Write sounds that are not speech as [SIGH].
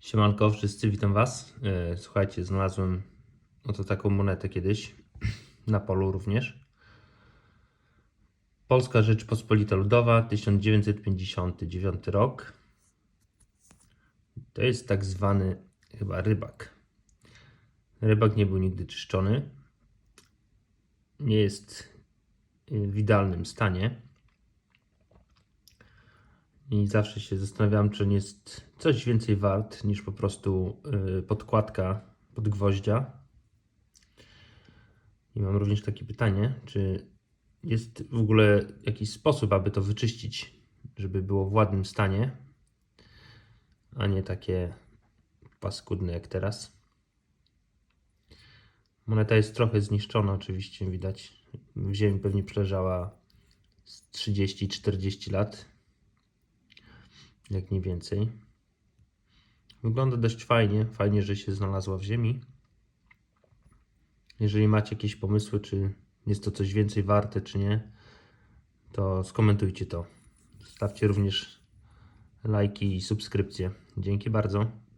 Siemanko wszyscy, witam Was. E, Słuchajcie, znalazłem oto taką monetę kiedyś, [CLEARS THROAT] na polu również. Polska Rzeczpospolita Ludowa, 1959 rok. To jest tak zwany chyba rybak. Rybak nie był nigdy czyszczony. Nie jest w idealnym stanie. I zawsze się zastanawiałem, czy on jest coś więcej wart niż po prostu y, podkładka pod gwoździa. I mam również takie pytanie, czy jest w ogóle jakiś sposób, aby to wyczyścić, żeby było w ładnym stanie, a nie takie paskudne jak teraz. Moneta jest trochę zniszczona, oczywiście widać. W ziemi pewnie przeleżała z 30-40 lat jak nie więcej. Wygląda dość fajnie, fajnie, że się znalazła w ziemi. Jeżeli macie jakieś pomysły, czy jest to coś więcej warte, czy nie, to skomentujcie to. Stawcie również lajki i subskrypcje. Dzięki bardzo.